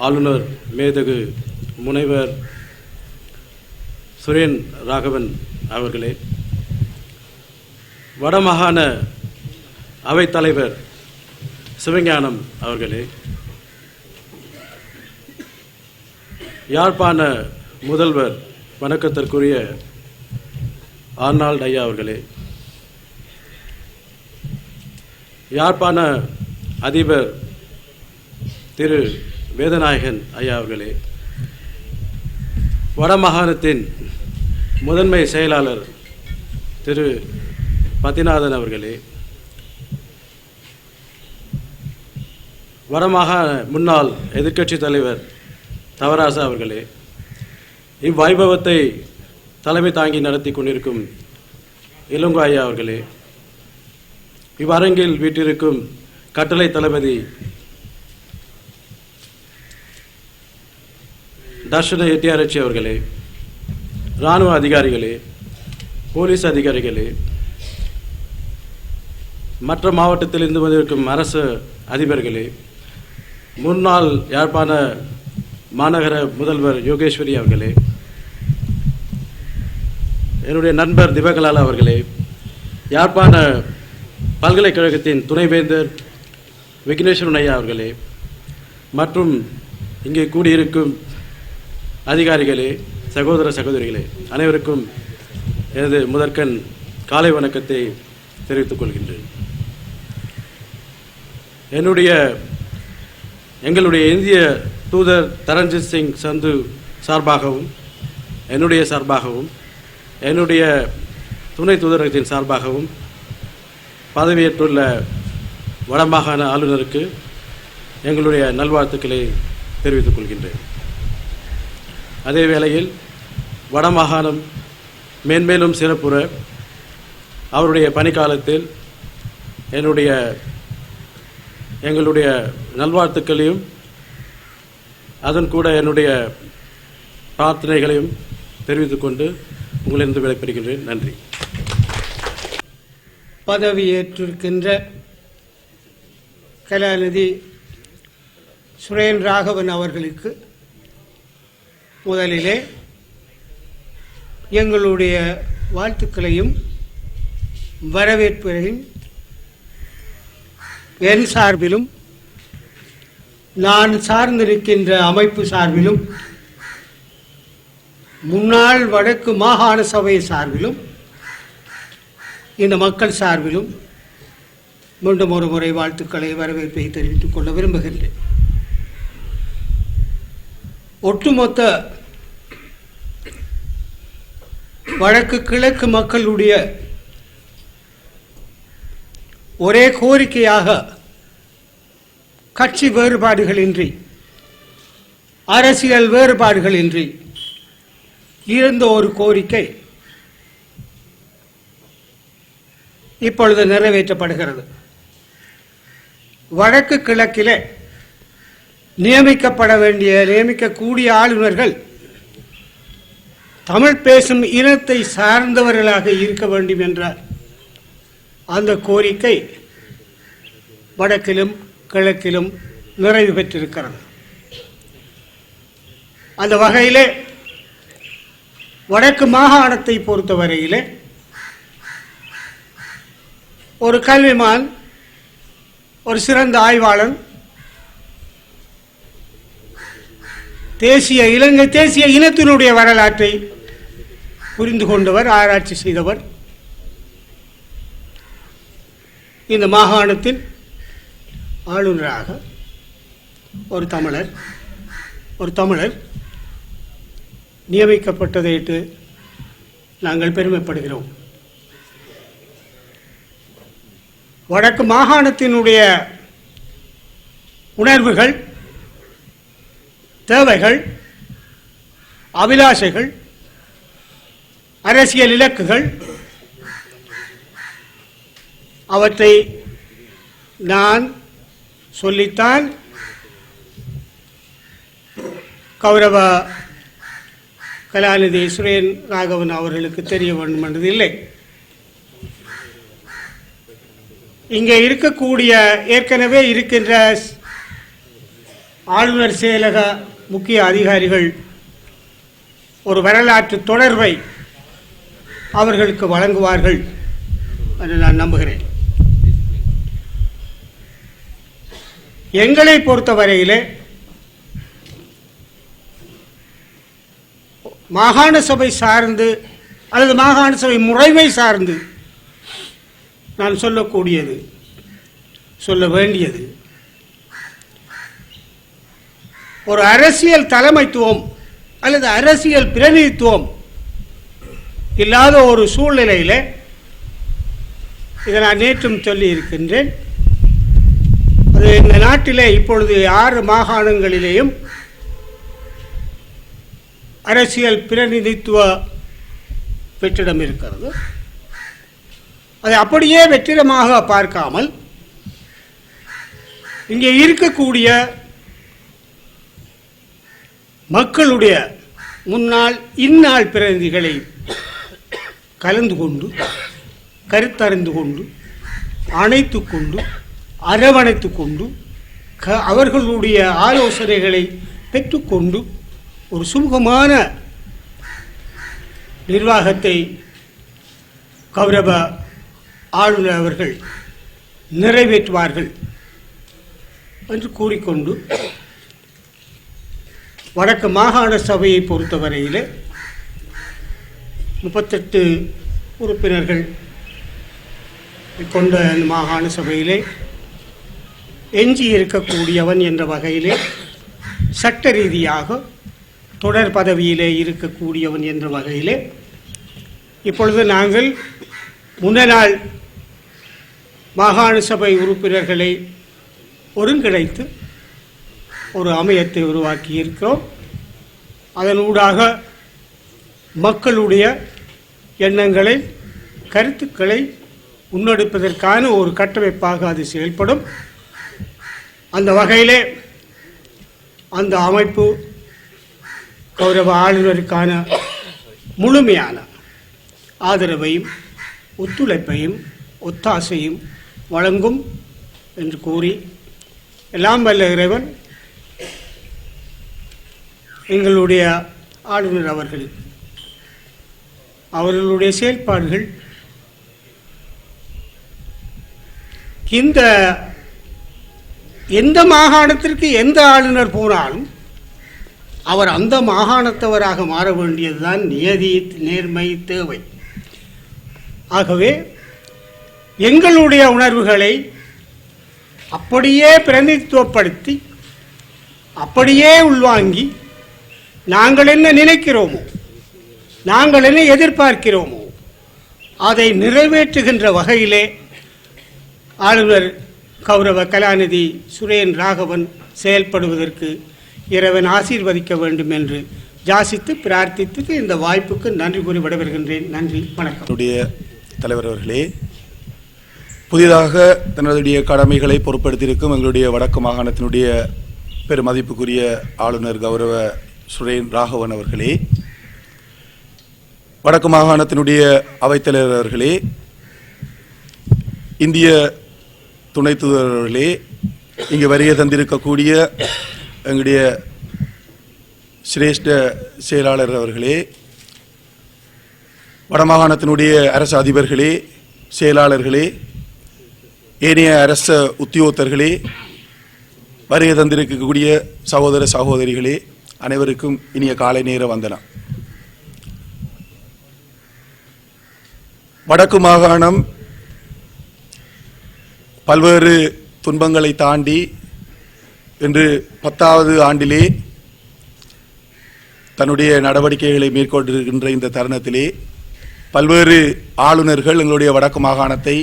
ஆளுநர் மேதகு முனைவர் சுரேன் ராகவன் அவர்களே வடமாகாண அவைத்தலைவர் சிவஞானம் அவர்களே யாழ்ப்பாண முதல்வர் வணக்கத்திற்குரிய ஆர்னால்ட் ஐயா அவர்களே யாழ்ப்பாண அதிபர் திரு வேதநாயகன் ஐயா அவர்களே வடமாகாணத்தின் முதன்மை செயலாளர் திரு பத்திநாதன் அவர்களே வடமாகாண முன்னாள் எதிர்க்கட்சித் தலைவர் தவராசா அவர்களே இவ்வைபவத்தை தலைமை தாங்கி நடத்தி கொண்டிருக்கும் இளங்கோ ஐயா அவர்களே இவ்வரங்கில் வீட்டிருக்கும் கட்டளை தளபதி தர்ஷன எட்டியாரட்சி அவர்களே இராணுவ அதிகாரிகளே போலீஸ் அதிகாரிகளே மற்ற மாவட்டத்தில் இருந்து வந்திருக்கும் அரசு அதிபர்களே முன்னாள் யாழ்ப்பாண மாநகர முதல்வர் யோகேஸ்வரி அவர்களே என்னுடைய நண்பர் திபகலால் அவர்களே யாழ்ப்பாண பல்கலைக்கழகத்தின் துணைவேந்தர் விக்னேஸ்வரன் ஐயா அவர்களே மற்றும் இங்கே கூடியிருக்கும் அதிகாரிகளே சகோதர சகோதரிகளே அனைவருக்கும் எனது முதற்கண் காலை வணக்கத்தை தெரிவித்துக் கொள்கின்றேன். என்னுடைய எங்களுடைய இந்திய தூதர் தரண்ஜித் சிங் சந்து சார்பாகவும் என்னுடைய சார்பாகவும் என்னுடைய துணை தூதரகத்தின் சார்பாகவும் பதவியேற்றுள்ள வடமாகாண ஆளுநருக்கு எங்களுடைய நல்வாழ்த்துக்களை தெரிவித்துக் கொள்கின்றேன். அதே வேளையில் வடமாகாணம் மேன்மேலும் சிறப்புற அவருடைய பணிக்காலத்தில் என்னுடைய எங்களுடைய நல்வாழ்த்துக்களையும் அதன் கூட என்னுடைய பிரார்த்தனைகளையும் தெரிவித்துக் கொண்டு உங்களிடம் விடைபெறுகின்றேன். நன்றி. பதவியேற்றிருக்கின்ற கலாநிதி சுரேன் ராகவன் அவர்களுக்கு முதலிலே எங்களுடைய வாழ்த்துக்களையும் வரவேற்பையும் என் சார்பிலும் நான் சார்ந்திருக்கின்ற அமைப்பு சார்பிலும் முன்னாள் வடக்கு மாகாண சபை சார்பிலும் இந்த மக்கள் சார்பிலும் மீண்டும் ஒரு முறை வாழ்த்துக்களை வரவேற்பை தெரிவித்துக் கொள்ள விரும்புகின்றேன். ஒட்டுமொத்த வடக்கு கிழக்கு மக்களுடைய ஒரே கோரிக்கையாக கட்சி வேறுபாடுகளின்றி அரசியல் வேறுபாடுகளின்றி இருந்த ஒரு கோரிக்கை இப்பொழுது நிறைவேற்றப்படுகிறது. வடக்கு கிழக்கிலே நியமிக்கப்பட வேண்டிய நியமிக்கக்கூடிய ஆளுநர்கள் தமிழ் பேசும் இனத்தை சார்ந்தவர்களாக இருக்க வேண்டும் என்ற அந்த கோரிக்கை வடக்கிலும் கிழக்கிலும் நிறைவு பெற்றிருக்கிறது. அந்த வகையிலே வடக்கு மாகாணத்தை பொறுத்தவரையிலே ஒரு கல்விமான் ஒரு சிறந்த ஆய்வாளன் தேசிய இலங்கை தேசிய இனத்தினுடைய வரலாற்றை புரிந்து கொண்டவர் ஆராய்ச்சி செய்தவர். இந்த மாகாணத்தின் ஆளுநராக ஒரு தமிழர் ஒரு தமிழர் நியமிக்கப்பட்டதையிட்டு நாங்கள் பெருமைப்படுகிறோம். வடக்கு மாகாணத்தினுடைய உணர்வுகள் தேவைகள் அபிலாஷைகள் அரசியல் இலக்குகள் அவற்றை நான் சொல்லித்தான் கௌரவ கலாநிதி சுரேன் ராகவன் அவர்களுக்கு தெரிய வேண்டும் என்றது இல்லை இங்கே இருக்கக்கூடிய ஏற்கனவே இருக்கின்ற ஆளுநர் செயலக முக்கிய அதிகாரிகள் ஒரு வரலாற்று தொடர்பை அவர்களுக்கு வழங்குவார்கள் என்று நான் நம்புகிறேன். எங்களை பொறுத்தவரையிலே மாகாண சபை சார்ந்து அல்லது மாகாண சபை முறைமை சார்ந்து நான் சொல்லக்கூடியது சொல்ல வேண்டியது ஒரு அரசியல் தலைமைத்துவம் அல்லது அரசியல் பிரதிநிதித்துவம் இல்லாத ஒரு சூழ்நிலையில் இதை நான் நேற்றும் சொல்லி இருக்கின்றேன் அது இந்த நாட்டிலே இப்பொழுது ஆறு மாகாணங்களிலேயும் அரசியல் பிரதிநிதித்துவ வெற்றிடம் இருக்கிறது. அதை அப்படியே வெற்றிடமாக பார்க்காமல் இங்கே இருக்கக்கூடிய மக்களுடைய முன்னாள் இந்நாள் பிரதிநிதிகளை கலந்து கொண்டு கருத்தறிந்து கொண்டு அணைத்து கொண்டு அரவணைத்து கொண்டு க அவர்களுடைய ஆலோசனைகளை பெற்றுக்கொண்டு ஒரு சுமூகமான நிர்வாகத்தை கௌரவ ஆளுநர் அவர்கள் நிறைவேற்றுவார்கள் என்று கூறிக்கொண்டு வடக்கு மாகாண சபையை பொறுத்தவரையில் முப்பத்தெட்டு உறுப்பினர்கள் கொண்ட அந்த மாகாண சபையிலே எஞ்சி இருக்கக்கூடியவன் என்ற வகையிலே சட்ட ரீதியாக தொடர் பதவியிலே இருக்கக்கூடியவன் என்ற வகையிலே இப்பொழுது நாங்கள் முன்ன நாள் மாகாண சபை உறுப்பினர்களை ஒருங்கிணைத்து ஒரு அமையத்தை உருவாக்கி இருக்கிறோம் அதன் ஊடாக மக்களுடைய எண்ணங்களை கருத்துக்களை முன்னெடுப்பதற்கான ஒரு கட்டமைப்பாக அது செயல்படும். அந்த வகையிலே அந்த அமைப்பு கௌரவ ஆளுநருக்கான முழுமையான ஆதரவையும் ஒத்துழைப்பையும் ஒத்தாசையும் வழங்கும் என்று கூறி எல்லாம் வல்ல இறைவன் எங்களுடைய ஆளுநர் அவர்கள் அவர்களுடைய செயல்பாடுகள். இந்த எந்த மாகாணத்திற்கு எந்த ஆளுநர் போனாலும் அவர் அந்த மாகாணத்தவராக மாற வேண்டியதுதான் நியதி நேர்மை தேவை. ஆகவே எங்களுடைய உணர்வுகளை அப்படியே பிரதிநிதித்துவப்படுத்தி அப்படியே உள்வாங்கி நாங்கள் என்ன நினைக்கிறோமோ நாங்கள் என்ன எதிர்பார்க்கிறோமோ அதை நிறைவேற்றுகின்ற வகையிலே ஆளுநர் கௌரவ கலாநிதி சுரேன் ராகவன் செயல்படுவதற்கு இறைவன் ஆசீர்வதிக்க வேண்டும் என்று ஜாசித்து பிரார்த்தித்து இந்த வாய்ப்புக்கு நன்றி கூறி விடைபெறுகின்றேன். நன்றி வணக்கம். தலைவர் அவர்களே புதிதாக தன்னுடைய கடமைகளை பொறுப்படுத்தியிருக்கும் எங்களுடைய வடக்கு மாகாணத்தினுடைய பெருமதிப்புக்குரிய ஆளுநர் கௌரவ சுரேன் ராகவன் அவர்களே வடக்கு மாகாணத்தினுடைய அவைத்தலைவர் அவர்களே இந்திய துணை தூதரவர்களே இங்கு வருகை தந்திருக்கக்கூடிய எங்களுடைய சிரேஷ்ட செயலாளர் அவர்களே வடமாகாணத்தினுடைய அரசு அதிபர்களே செயலாளர்களே ஏனைய அரச உத்தியோகத்தர்களே வருகை தந்திருக்கக்கூடிய சகோதர சகோதரிகளே அனைவருக்கும் இனிய காலை நேர வந்தனம். வடக்கு மாகாணம் பல்வேறு துன்பங்களை தாண்டி இன்று பத்தாவது ஆண்டிலே தன்னுடைய நடவடிக்கைகளை மேற்கொண்டிருக்கின்ற இந்த தருணத்திலே பல்வேறு ஆளுநர்கள் எங்களுடைய வடக்கு மாகாணத்தை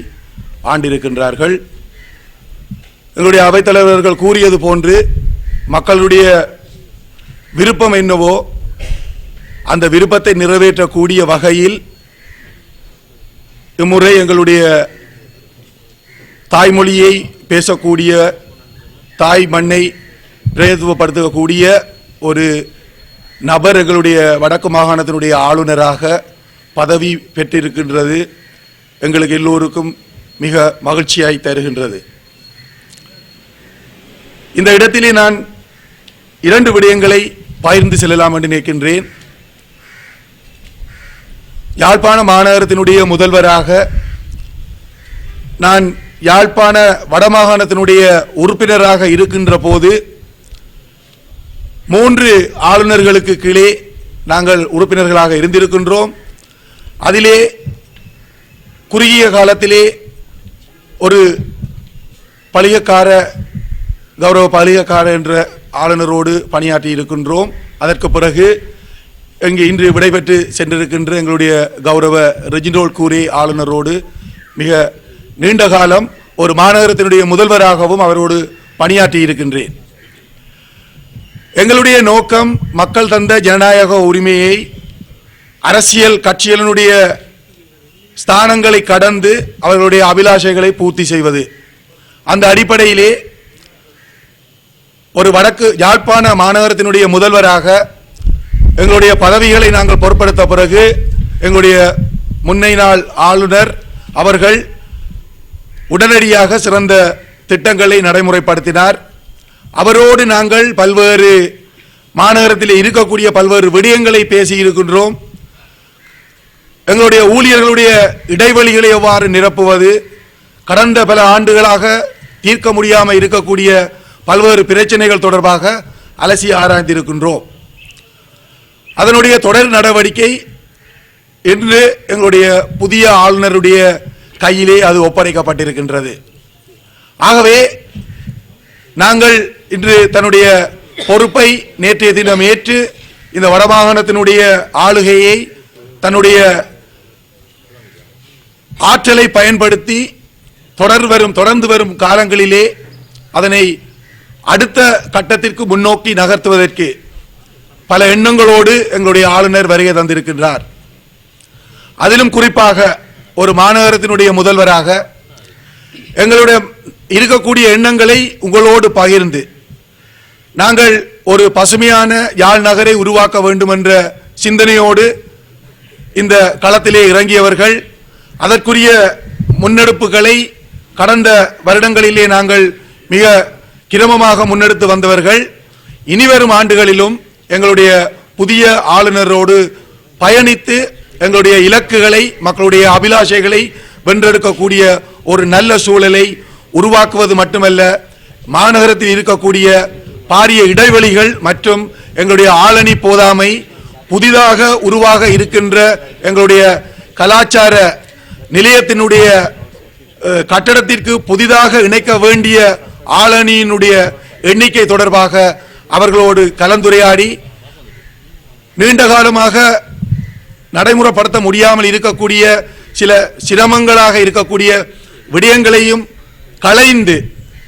ஆண்டிருக்கின்றார்கள். எங்களுடைய அவைத்தலைவர்கள் கூறியது போன்று மக்களுடைய விருப்பம் என்னவோ அந்த விருப்பத்தை நிறைவேற்றக்கூடிய வகையில் இம்முறை எங்களுடைய தாய்மொழியை பேசக்கூடிய தாய் மண்ணை பிரதித்துவப்படுத்தக்கூடிய ஒரு நபர் எங்களுடைய வடக்கு மாகாணத்தினுடைய ஆளுநராக பதவி பெற்றிருக்கின்றது. எங்களுக்கு எல்லோருக்கும் மிக மகிழ்ச்சியாய் தருகின்றது. இந்த இடத்திலே நான் இரண்டு விடயங்களை பகிர்ந்து செல்லலாம் என்று நினைக்கின்றேன். யாழ்ப்பாண மாநகரத்தினுடைய முதல்வராக நான் யாழ்ப்பாண வடமாகாணத்தினுடைய உறுப்பினராக இருக்கின்ற போது மூன்று ஆளுநர்களுக்கு கீழே நாங்கள் உறுப்பினர்களாக இருந்திருக்கின்றோம். அதிலே குறுகிய காலத்திலே ஒரு பழியக்கார கௌரவ பழியக்கார என்ற ஆளுநரோடு பணியாற்றி இருக்கின்றோம் அதற்கு பிறகு இங்கு இன்று விடைபெற்று சென்றிருக்கின்ற எங்களுடைய கௌரவ ரெஜினோல் கூரே ஆளுநரோடு மிக நீண்ட காலம் ஒரு மாநகரத்தினுடைய முதல்வராகவும் அவரோடு பணியாற்றி இருக்கின்றேன் எங்களுடைய நோக்கம் மக்கள் தந்த ஜனநாயக உரிமையை அரசியல் கட்சிகளினுடைய ஸ்தானங்களை கடந்து அவர்களுடைய அபிலாஷைகளை பூர்த்தி செய்வது. அந்த அடிப்படையிலே ஒரு வடக்கு யாழ்ப்பாண மாநகரத்தினுடைய முதல்வராக எங்களுடைய பதவிகளை நாங்கள் பொருட்படுத்த பிறகு எங்களுடைய முன்னை நாள் ஆளுநர் அவர்கள் உடனடியாக சிறந்த திட்டங்களை நடைமுறைப்படுத்தினார். அவரோடு நாங்கள் பல்வேறு மாநகரத்தில் இருக்கக்கூடிய பல்வேறு விடயங்களை பேசி இருக்கின்றோம். எங்களுடைய ஊழியர்களுடைய இடைவெளிகளை எவ்வாறு நிரப்புவது கடந்த பல ஆண்டுகளாக தீர்க்க முடியாமல் இருக்கக்கூடிய பல்வேறு பிரச்சனைகள் தொடர்பாக அலசி ஆராய்ந்திருக்கின்றோம். அதனுடைய தொடர் நடவடிக்கை இன்று எங்களுடைய புதிய ஆளுநருடைய கையிலே அது ஒப்படைக்கப்பட்டிருக்கின்றது. ஆகவே நாங்கள் இன்று தன்னுடைய பொறுப்பை நேற்றைய தினம் ஏற்று இந்த வடமாகாணத்தினுடைய ஆளுகையை தன்னுடைய ஆற்றலை பயன்படுத்தி தொடர் வரும் தொடர்ந்து வரும் காலங்களிலே அதனை அடுத்த கட்டத்திற்கு முன்னோக்கி நகர்த்துவதற்கு பல எண்ணங்களோடு எங்களுடைய ஆளுநர் வருகை தந்திருக்கின்றார். அதிலும் குறிப்பாக ஒரு மாநகரத்தினுடைய முதல்வராக எங்களுடைய இருக்கக்கூடிய எண்ணங்களை உங்களோடு பகிர்ந்து நாங்கள் ஒரு பசுமையான யாழ் நகரை உருவாக்க வேண்டும் என்ற சிந்தனையோடு இந்த களத்திலே இறங்கியவர்கள் அதற்குரிய முன்னெடுப்புகளை கடந்த வருடங்களிலே நாங்கள் மிக கிரமமாக முன்னெடுத்து வந்தவர்கள் இனிவரும் ஆண்டுகளிலும் எங்களுடைய புதிய ஆளுநரோடு பயணித்து எங்களுடைய இலக்குகளை மக்களுடைய அபிலாஷைகளை வென்றெடுக்கக்கூடிய ஒரு நல்ல சூழலை உருவாக்குவது மட்டுமல்ல மாநகரத்தில் இருக்கக்கூடிய பாரிய இடைவெளிகள் மற்றும் எங்களுடைய ஆளணி போதாமை புதிதாக உருவாக இருக்கின்ற எங்களுடைய கலாச்சார நிலையத்தினுடைய கட்டடத்திற்கு புதிதாக இணைக்க வேண்டிய ஆளணியினுடைய எண்ணிக்கை தொடர்பாக அவர்களோடு கலந்துரையாடி நீண்ட காலமாக நடைமுறைப்படுத்த முடியாமல் இருக்கக்கூடிய சில சிரமங்களாக இருக்கக்கூடிய விடயங்களையும் களைந்து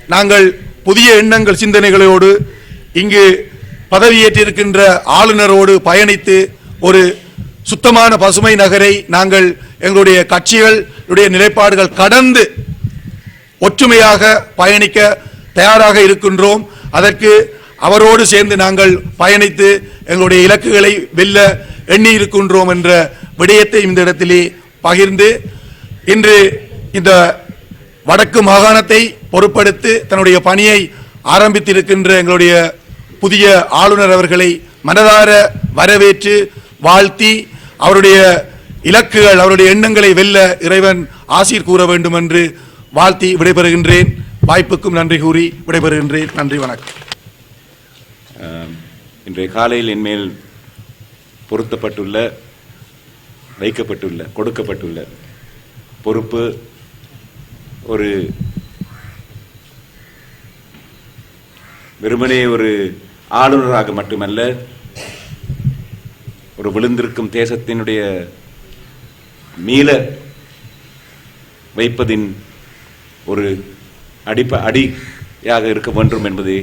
நாங்கள் புதிய எண்ணங்கள் சிந்தனைகளோடு இங்கு பதவியேற்றிருக்கின்ற ஆளுநரோடு பயணித்து ஒரு சுத்தமான பசுமை நகரை நாங்கள் எங்களுடைய கட்சிகளுடைய நிலைப்பாடுகள் கடந்து ஒற்றுமையாக பயணிக்க தயாராக இருக்கின்றோம். அதற்கு அவரோடு சேர்ந்து நாங்கள் பயணித்து எங்களுடைய இலக்குகளை வெல்ல எண்ணி இருக்கின்றோம் என்ற விடயத்தை இந்த இடத்திலே பகிர்ந்து இன்று இந்த வடக்கு மாகாணத்தை பொறுப்படுத்து தன்னுடைய பணியை ஆரம்பித்திருக்கின்ற எங்களுடைய புதிய ஆளுநர் அவர்களை மனதார வரவேற்று வாழ்த்தி அவருடைய இலக்குகள் அவருடைய எண்ணங்களை வெல்ல இறைவன் ஆசீர் கூற வேண்டும் என்று வாழ்த்தி விடைபெறுகின்றேன். வாய்ப்புக்கும் நன்றி கூறி விடைபெறுகின்றேன். நன்றி வணக்கம். இன்றைய காலையில் என்மேல் பொருத்தப்பட்டுள்ள வைக்கப்பட்டுள்ள கொடுக்கப்பட்டுள்ள பொறுப்பு ஒரு வெறுமனே ஒரு ஆளுநராக மட்டுமல்ல ஒரு விழுந்திருக்கும் தேசத்தினுடைய மீள வைப்பதின் ஒரு அடிப்ப அடியாக இருக்க வேண்டும் என்பது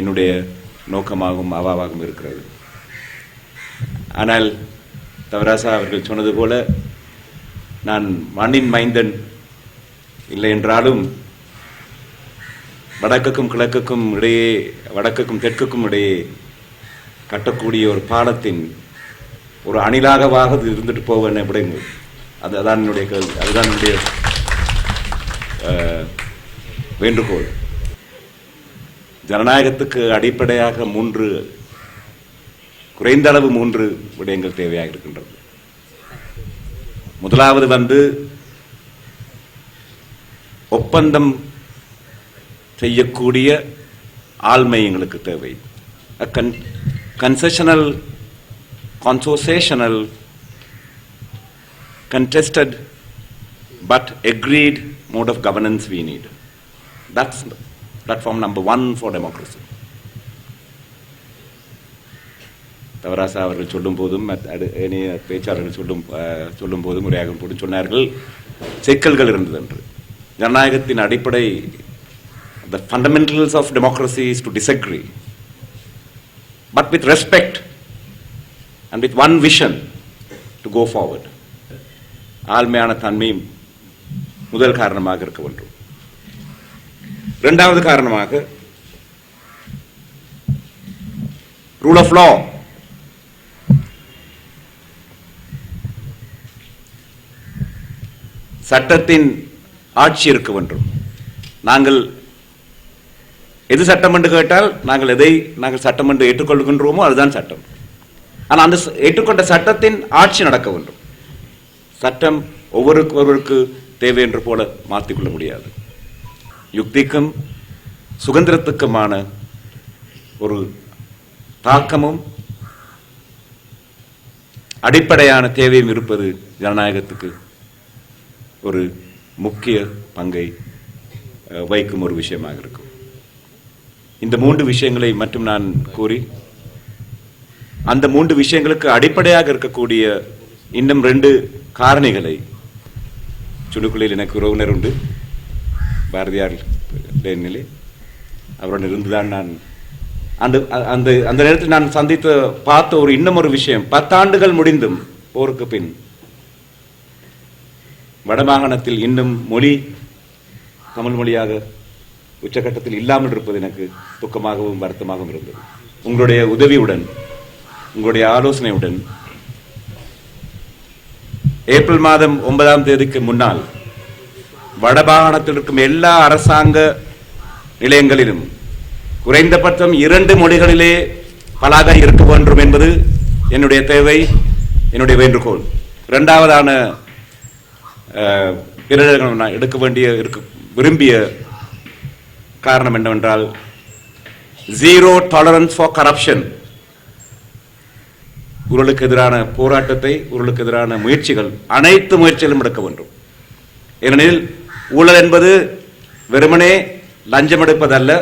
என்னுடைய நோக்கமாகவும் அவாவாகவும் இருக்கிறது. ஆனால் தவராசா அவர்கள் சொன்னது போல நான் மண்ணின் மைந்தன் இல்லை என்றாலும் வடக்குக்கும் கிழக்குக்கும் இடையே வடக்குக்கும் தெற்குக்கும் இடையே கட்டக்கூடிய ஒரு பாலத்தின் ஒரு அணிலாகவாக இது இருந்துட்டு போவேன் விடுங்க அது அதான் என்னுடைய கேள்வி. அதுதான் என்னுடைய வேண்டுகோள். ஜனநாயகத்துக்கு அடிப்படையாக மூன்று குறைந்த அளவு மூன்று விடயங்கள் தேவையாக இருக்கின்றது. முதலாவது வந்து ஒப்பந்தம் செய்யக்கூடிய ஆள்மை எங்களுக்கு தேவை. Consensual consociational contested but agreed mode of governance we need. That's platform number one for democracy. Thavarasa அவர்கள் சொல்லும் போதும் ஏனைய பேச்சாளர்கள் சொல்லும் சொல்லும் போதும் உரையாக போட்டு சொன்னார்கள் சிக்கல்கள் இருந்தது என்று ஜனநாயகத்தின் அடிப்படை the fundamentals of democracy is to disagree but with respect and with one vision to go forward ஆழ்மையான தன்மையும் முதல் காரணமாக இருக்க வேண்டும் இரண்டாவது காரணமாக ரூல் ஆஃப் லா சட்டத்தின் ஆட்சி இருக்க வேண்டும். நாங்கள் எது சட்டம் என்று கேட்டால் நாங்கள் எதை நாங்கள் சட்டம் என்று ஏற்றுக்கொள்கின்றோமோ அதுதான் சட்டம். ஆனால் அந்த ச- ஏற்றுக்கொண்ட சட்டத்தின் ஆட்சி நடக்க வேண்டும். சட்டம் ஒவ்வொருக்கு ஒருவருக்கு தேவை என்று போல மாற்றிக்கொள்ள முடியாது. யுக்திக்கும் சுதந்திரத்துக்குமான ஒரு தாக்கமும் அடிப்படையான தேவையும் இருப்பது ஜனநாயகத்துக்கு ஒரு முக்கிய பங்கை வைக்கும் வகிக்கும் ஒரு விஷயமாக இருக்கும் இந்த மூன்று விஷயங்களை மட்டும் நான் கூறி அந்த மூன்று விஷயங்களுக்கு அடிப்படையாக இருக்கக்கூடிய இன்னும் ரெண்டு காரணிகளை சுடுக்குள்ளில் எனக்கு உறவினர் உண்டு பாரதியார் நிலை அவருடன் இருந்துதான் நான் அந்த அந்த அந்த நேரத்தில் நான் சந்தித்த பார்த்த ஒரு இன்னும் ஒரு விஷயம். பத்தாண்டுகள் முடிந்தும் போருக்கு பின் வடமாகாணத்தில் இன்னும் மொழி தமிழ் மொழியாக உச்சகட்டத்தில் இல்லாமல் இருப்பது எனக்கு துக்கமாகவும் வருத்தமாகவும் இருந்தது. உங்களுடைய உதவியுடன் உங்களுடைய ஆலோசனையுடன் ஏப்ரல் மாதம் ஒன்பதாம் தேதிக்கு முன்னால் வடமாகாணத்தில் இருக்கும் எல்லா அரசாங்க நிலையங்களிலும் குறைந்தபட்சம் இரண்டு மொழிகளிலே பலாக இருக்க வேண்டும் என்பது என்னுடைய தேவை என்னுடைய வேண்டுகோள். இரண்டாவதான பிறகு நான் எடுக்க வேண்டிய இருக்க விரும்பிய காரணம் என்னவென்றால் ஜீரோ டாலரன்ஸ் ஃபார் கரப்ஷன் ஊழலுக்கு எதிரான போராட்டத்தை ஊழலுக்கு எதிரான முயற்சிகள் அனைத்து முயற்சிகளும் எடுக்க வேண்டும். ஏனெனில் ஊழல் என்பது வெறுமனே லஞ்சம் எடுப்பதல்ல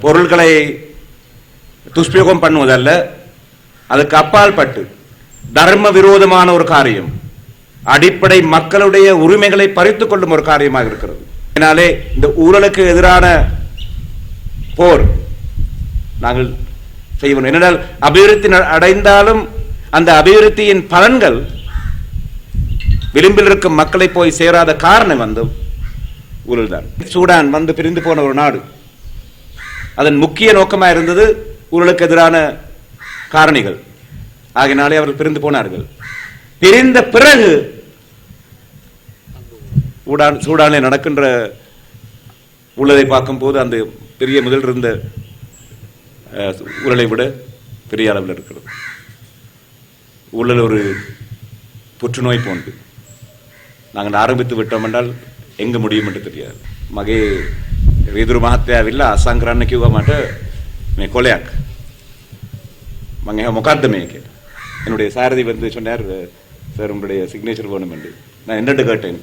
பொருள்களை துஷ்பிரயோகம் பண்ணுவதல்ல அதுக்கு அப்பால் பட்டு தர்ம விரோதமான ஒரு காரியம் அடிப்படை மக்களுடைய உரிமைகளை பறித்துக் கொள்ளும் ஒரு காரியமாக இருக்கிறது. அதனாலே இந்த ஊழலுக்கு எதிரான போர் நாங்கள் செய்வோம். என்னென்னால் அபிவிருத்தி ந- அடைந்தாலும் அந்த அபிவிருத்தியின் பலன்கள் விளிம்பில் இருக்கும் மக்களை போய் சேராத காரணம் வந்து ஊழல்தான். சூடான் வந்து பிரிந்து போன ஒரு நாடு. அதன் முக்கிய நோக்கமாக இருந்தது ஊழலுக்கு எதிரான காரணிகள். ஆகினாலே அவர்கள் பிரிந்து போனார்கள். பிரிந்த பிறகு ஊடான் சூடானில் நடக்கின்ற ஊழலை பார்க்கும்போது அந்த பெரிய முதல் இருந்த ஊழலை விட பெரிய அளவில் இருக்கிறது. ஊழல் ஒரு புற்றுநோய் போன்று. நாங்கள் ஆரம்பித்து விட்டோம் என்றால் எங்க முடியும் என்று தெரியாது මගේ රීදුරු මහත්තයා අසං කරන්න කිව්ව මට මේ කොලයක් මං එහෙම මොකද්ද මේ කියලා என்னுடைய சாரதி வந்து சொன்னார் சார் உங்களுடைய சிக்னேச்சர் வேணும் என்று நான் என்னட்டு கேட்டேன்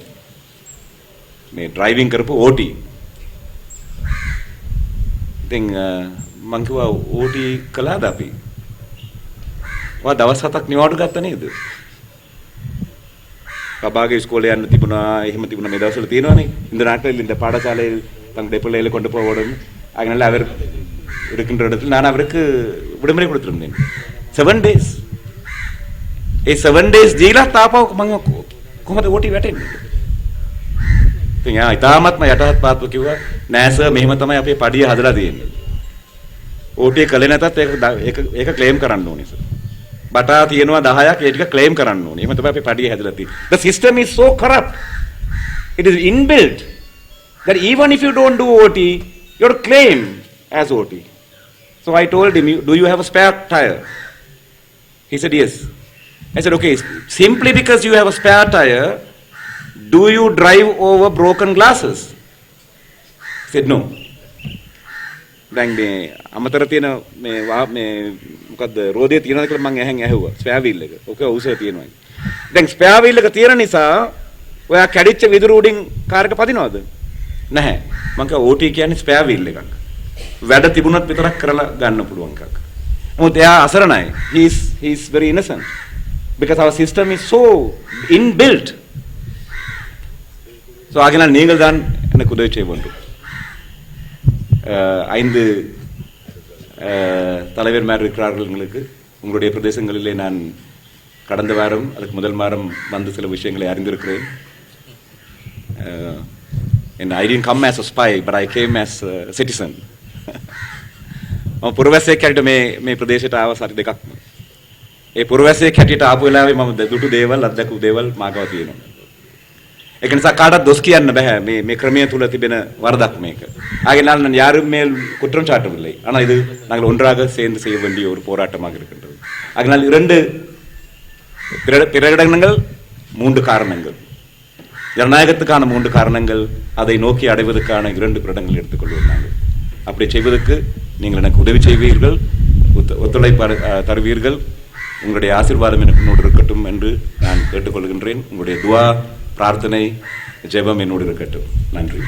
මේ ඩ්‍රයිවිං කරපු ඕටි ඉතින් අ, මං කිව්වා ඕටි කළාද අපි ඔයා දවස් හතක් නිවාඩු ගත්ත නේද கபாக ஸ்கூல்ல යන්න තිබුණා එහෙම තිබුණා මේ දවස්වල තියෙනවානේ இந்த நாட்களில் இந்த பாடசாலையில் தங்களுடைய பிள்ளைகளை கொண்டு போவதும் அதனால அவர் இருக்கின்ற இடத்தில் நான் அவருக்கு விடுமுறை கொடுத்திருந்தேன் செவன் டேஸ் ඒ සෙවන් ඩේස් දීලා තාපව මම කොහොමද ඕටි වැටෙන්නේ ඉතින් යා ඉතාමත්ම යටහත් පාත්ව කිව්වා නෑ සර් මෙහෙම තමයි අපේ පඩිය හදලා තියෙන්නේ ඕටි කළේ නැතත් ඒක ද- ඒක ඒක ක්ලේම් කරන්න ඕනේ සර් බටා තියෙනවා 10ක් ඒ ටික ක්ලේම් කරන්න ඕනේ එහෙම තමයි අපේ පඩිය හැදලා තියෙන්නේ the system is so corrupt it is inbuilt that even if you don't do OT your claim as OT. So I told him, "You- Do you have a spare tire? He said, Yes. I said, Okay, simply because you have a spare tire, do you drive over broken glasses? He said, No. දැන් මේ අමතර තියෙන මේ වා- මේ මොකද්ද රෝදේ තියෙනවද කියලා මම ඇහෙන් ඇහුවා ස්පෙයා වීල් එක. ඔක උස තියෙනවා. දැන් ස්පෙයා වීල් එක තියෙන නිසා ඔයා කැඩිච්ච විදුරු උඩින් කාර් එක පදිනවද? නැහැ. මම කිව්වා OT කියන්නේ ස්පෙයා වීල් එකක්. වැඩ තිබුණත් විතරක් කරලා ගන්න පුළුවන් එකක්. නමුත් එයා අසරණයි. he is he is very innocent because our system is so inbuilt. So ஆகினால் நீங்கள் தான் எனக்கு உதவி செய்ய வேண்டும். அஹ், ஐந்து அஹ், தலைவர்மார் இருக்கிறார்கள் எங்களுக்கு உங்களுடைய பிரதேசங்களிலே நான் கடந்த வாரம் அதுக்கு முதல் வாரம் வந்து சில விஷயங்களை அறிந்திருக்கிறேன் Uh, and I didn't come as a spy, but I came as a citizen. මම පුරවැසියෙක් හැටියට මේ මේ ප්‍රදේශයට ආව සති දෙකක්ම. ඒ පුරවැසියෙක් හැටියට ආපු වෙලාවේ මම දුටු දේවල් අත්දැකපු දේවල් මාගව තියෙනවා. ඒක නිසා කාටවත් දොස් කියන්න බෑ මේ මේ ක්‍රමය තුල තිබෙන වරදක් මේක. ஆகையினால் நான் யாரும் மேல் குற்றம் சாட்டவில்லை. ஆனால் இது நாங்கள் ஒன்றாக சேர்ந்து செய்ய வேண்டிய ஒரு போராட்டமாக இருக்கின்றது. ஆகையினால் இரண்டு பிர- பிரகடனங்கள் மூன்று காரணங்கள் ஜனநாயகத்துக்கான மூன்று காரணங்கள் அதை நோக்கி அடைவதற்கான இரண்டு பிரடங்கள் எடுத்துக்கொள்வோம் நாங்கள் அப்படி செய்வதற்கு நீங்கள் எனக்கு உதவி செய்வீர்கள் ஒத்து- ஒத்துழைப்பு அரு- அஹ், தருவீர்கள் உங்களுடைய ஆசீர்வாதம் எனக்கு என்னோடு இருக்கட்டும் என்று நான் கேட்டுக்கொள்கின்றேன் உங்களுடைய துவா பிரார்த்தனை ஜெபம் என்னோடு இருக்கட்டும். நன்றி.